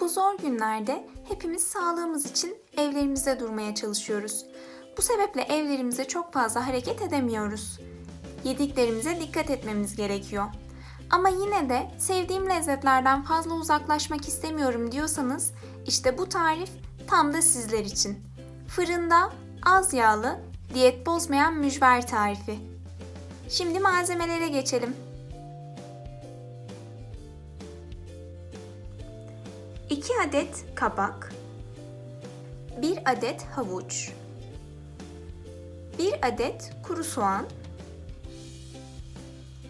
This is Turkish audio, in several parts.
Bu zor günlerde hepimiz sağlığımız için evlerimizde durmaya çalışıyoruz. Bu sebeple evlerimize çok fazla hareket edemiyoruz. Yediklerimize dikkat etmemiz gerekiyor. Ama yine de sevdiğim lezzetlerden fazla uzaklaşmak istemiyorum diyorsanız işte bu tarif tam da sizler için. Fırında az yağlı, diyet bozmayan mücver tarifi. Şimdi malzemelere geçelim. 2 adet kabak, 1 adet havuç, 1 adet kuru soğan,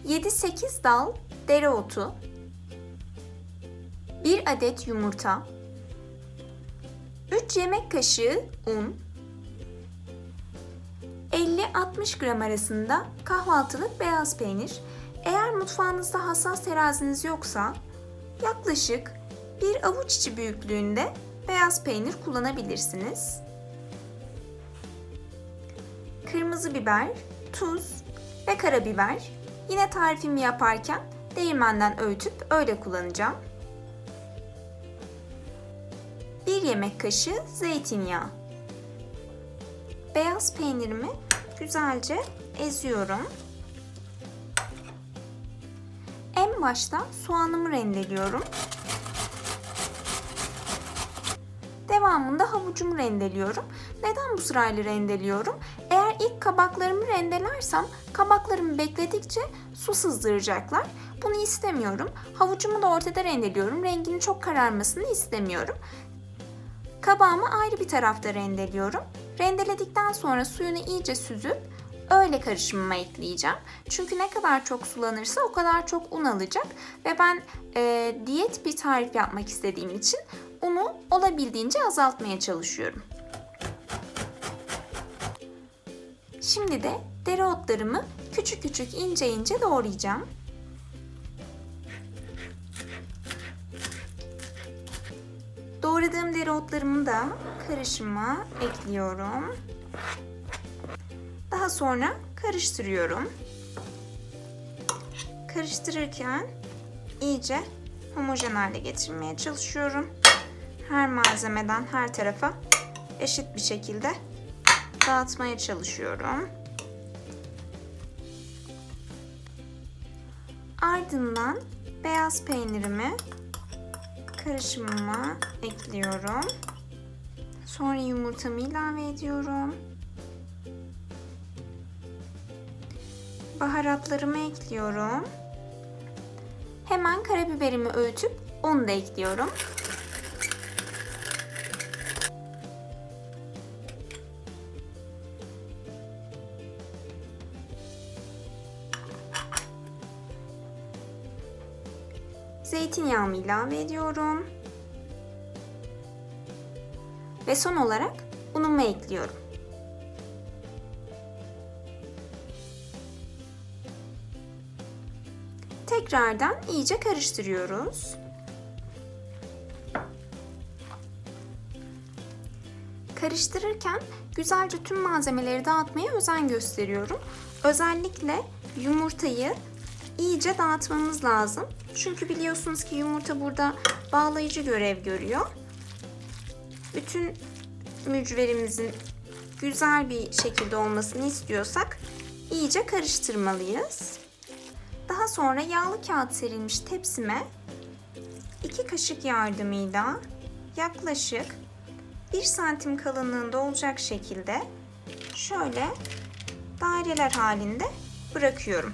7-8 dal dereotu, 1 adet yumurta, 3 yemek kaşığı un, 50-60 gram arasında kahvaltılık beyaz peynir. Eğer mutfağınızda hassas teraziniz yoksa yaklaşık bir avuç içi büyüklüğünde beyaz peynir kullanabilirsiniz. Kırmızı biber, tuz ve karabiber. Yine tarifimi yaparken değirmenden öğütüp öyle kullanacağım. 1 yemek kaşığı zeytinyağı. Beyaz peynirimi güzelce eziyorum. En başta soğanımı rendeliyorum. Devamında havucumu rendeliyorum. Neden bu sırayla rendeliyorum? Eğer ilk kabaklarımı rendelersem kabaklarımı bekledikçe su sızdıracaklar. Bunu istemiyorum. Havucumu da ortada rendeliyorum. Renginin çok kararmasını istemiyorum. Kabağımı ayrı bir tarafta rendeliyorum. Rendeledikten sonra suyunu iyice süzüp öyle karışımıma ekleyeceğim. Çünkü ne kadar çok sulanırsa o kadar çok un alacak ve ben e, diyet bir tarif yapmak istediğim için unu olabildiğince azaltmaya çalışıyorum. Şimdi de dereotlarımı küçük küçük ince ince doğrayacağım. Doğradığım dereotlarımı da karışıma ekliyorum. Daha sonra karıştırıyorum. Karıştırırken iyice homojen hale getirmeye çalışıyorum. Her malzemeden her tarafa eşit bir şekilde dağıtmaya çalışıyorum. Ardından beyaz peynirimi karışımıma ekliyorum. Sonra yumurtamı ilave ediyorum. Baharatlarımı ekliyorum. Hemen karabiberimi öğütüp onu da ekliyorum. Zeytinyağımı ilave ediyorum. Ve son olarak unumu ekliyorum. Tekrardan iyice karıştırıyoruz. Karıştırırken güzelce tüm malzemeleri dağıtmaya özen gösteriyorum. Özellikle yumurtayı iyice dağıtmamız lazım. Çünkü biliyorsunuz ki yumurta burada bağlayıcı görev görüyor. Bütün mücverimizin güzel bir şekilde olmasını istiyorsak iyice karıştırmalıyız. Daha sonra yağlı kağıt serilmiş tepsime 2 kaşık yardımıyla yaklaşık 1 santim kalınlığında olacak şekilde şöyle daireler halinde bırakıyorum.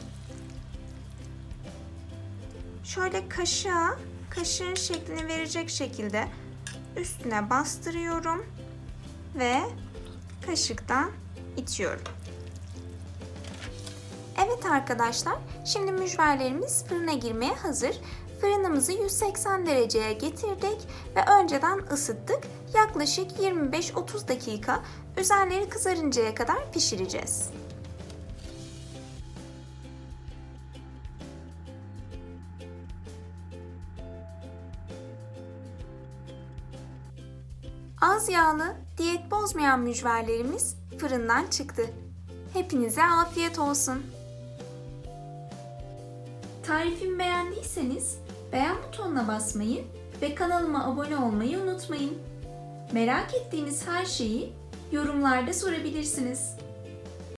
Şöyle kaşığa kaşığın şeklini verecek şekilde üstüne bastırıyorum ve kaşıktan itiyorum. Evet arkadaşlar, şimdi mücverlerimiz fırına girmeye hazır. Fırınımızı 180 dereceye getirdik ve önceden ısıttık. Yaklaşık 25-30 dakika üzerleri kızarıncaya kadar pişireceğiz. Az yağlı, diyet bozmayan mücverlerimiz fırından çıktı. Hepinize afiyet olsun. Tarifimi beğendiyseniz beğen butonuna basmayı ve kanalıma abone olmayı unutmayın. Merak ettiğiniz her şeyi yorumlarda sorabilirsiniz.